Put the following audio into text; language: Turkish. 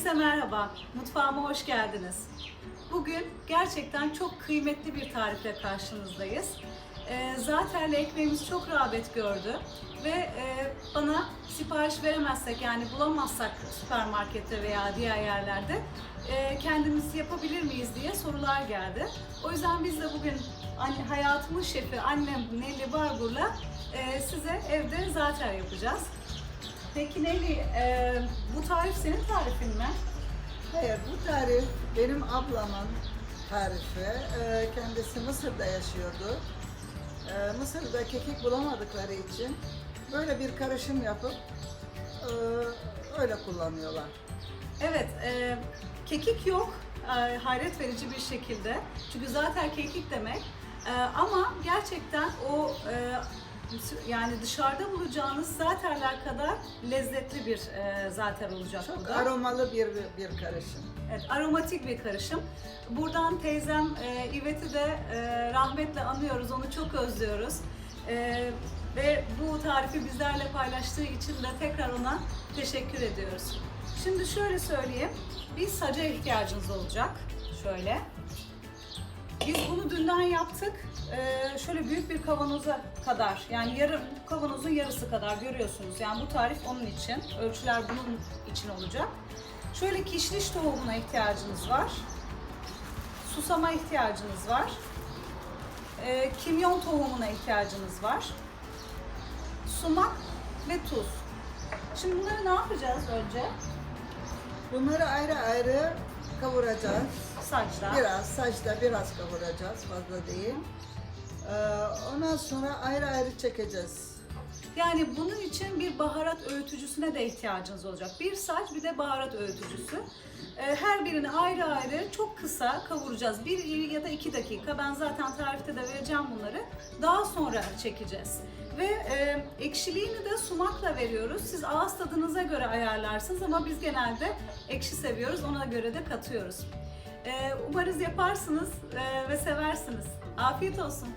Herkese merhaba, mutfağıma hoş geldiniz. Bugün gerçekten çok kıymetli bir tarifle karşınızdayız. Ee, zaten ekmeğimiz çok rağbet gördü ve e, bana sipariş veremezsek yani bulamazsak süpermarkette veya diğer yerlerde e, kendimiz yapabilir miyiz diye sorular geldi. O yüzden biz de bugün anne, hayatımın şefi annem Nelly Barbur'la e, size evde zaten yapacağız. Peki Nelly, e, bu tarif senin tarifin mi? Hayır, bu tarif benim ablamın tarifi. Ee, Kendisi Mısır'da yaşıyordu. Ee, Mısır'da kekik bulamadıkları için böyle bir karışım yapıp e, öyle kullanıyorlar. Evet, e, kekik yok e, hayret verici bir şekilde. Çünkü zaten kekik demek. E, ama gerçekten o e, yani dışarıda bulacağınız zaterler kadar lezzetli bir e, zater olacak bu Çok da. aromalı bir bir karışım. Evet, aromatik bir karışım. Buradan teyzem e, İvet'i de e, rahmetle anıyoruz, onu çok özlüyoruz. E, ve bu tarifi bizlerle paylaştığı için de tekrar ona teşekkür ediyoruz. Şimdi şöyle söyleyeyim, bir saca ihtiyacınız olacak. Şöyle. Biz bunu dünden yaptık. Ee, şöyle büyük bir kavanoza kadar yani yarım kavanozun yarısı kadar görüyorsunuz. Yani bu tarif onun için. Ölçüler bunun için olacak. Şöyle kişniş tohumuna ihtiyacınız var. Susama ihtiyacınız var. Ee, kimyon tohumuna ihtiyacınız var. Sumak ve tuz. Şimdi bunları ne yapacağız önce? Bunları ayrı ayrı kavuracağız. Saçta. Biraz saçta biraz kavuracağız, fazla değil. Ee, Ondan sonra ayrı ayrı çekeceğiz. Yani bunun için bir baharat öğütücüsüne de ihtiyacınız olacak. Bir saç bir de baharat öğütücüsü. Ee, Her birini ayrı ayrı çok kısa kavuracağız. Bir ya da iki dakika. Ben zaten tarifte de vereceğim bunları. Daha sonra çekeceğiz. Ve e, ekşiliğini de sumakla veriyoruz. Siz ağız tadınıza göre ayarlarsınız ama biz genelde ekşi seviyoruz. Ona göre de katıyoruz. Ee, umarız yaparsınız e, ve seversiniz. Afiyet olsun.